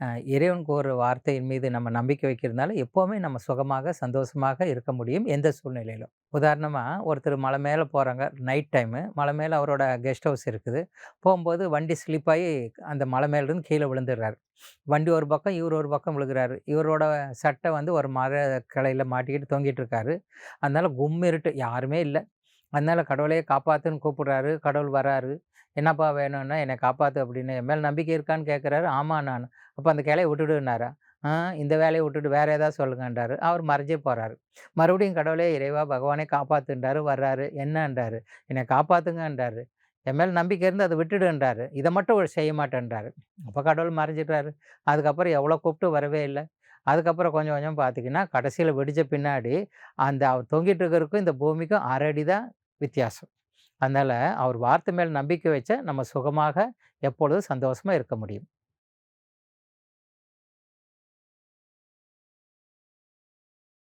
இறைவன் இறைவனுக்கு ஒரு வார்த்தையின் மீது நம்ம நம்பிக்கை வைக்கிறதுனால, எப்போவுமே நம்ம சுகமாக, சந்தோஷமாக இருக்க முடியும், எந்த சூழ்நிலையிலும். உதாரணமாக ஒருத்தர் மலை மேலே போகிறாங்க நைட் டைமு. மலை மேலே அவரோட கெஸ்ட் ஹவுஸ் இருக்குது. போகும்போது வண்டி ஸ்லிப்பாகி அந்த மலை மேலேருந்து கீழே விழுந்துடுறாரு வண்டி ஒரு பக்கம், இவர் ஒரு பக்கம் விழுகிறாரு இவரோட சட்டை வந்து ஒரு மர கிளையில் மாட்டிக்கிட்டு தொங்கிட்டு இருக்காரு. அதனால கும் இருட்டு, யாருமே இல்லை அதனால் கடவுளையே காப்பாற்றுன்னு கூப்பிடுறாரு. கடவுள் வராரு. "என்னப்பா வேணும்னா, என்னை காப்பாற்று அப்படின்னு. "என் மேலே நம்பிக்கை இருக்கான்னு?" கேட்குறாரு. ஆமா நான் அப்போ அந்த கிளையை விட்டுடுனாரா "ஆ இந்த வேலையை விட்டுட்டு வேறு ஏதாவது சொல்லுங்கன்றாரு." அவர் மறைஞ்சே போகிறாரு மறுபடியும் கடவுளே, இறைவா, பகவானே காப்பாத்துன்றாரு. வர்றாரு. என்னன்றாரு. "என்னை காப்பாற்றுங்கன்றாரு "என் மேலே நம்பிக்கை இருந்து அதை விட்டுடுன்றாரு. இதை மட்டும் அவரு செய்ய மாட்டேன்றாரு." அப்போ கடவுள் மறைஞ்சிட்டாரு. அதுக்கப்புறம் எவ்வளோ கூப்பிட்டு வரவே இல்லை அதுக்கப்புறம் கொஞ்சம் கொஞ்சம் பார்த்தீங்கன்னா, கடைசியில் வெடித்த பின்னாடி, அந்த அவர் தொங்கிட்டு இருக்கிறதுக்கும் இந்த பூமிக்கும் அரடி தான் வித்தியாசம். அதனால் அவர் வார்த்தை மேல் நம்பிக்கை வச்ச நம்ம சுகமாக எப்பொழுதும் சந்தோஷமாக இருக்க முடியும்.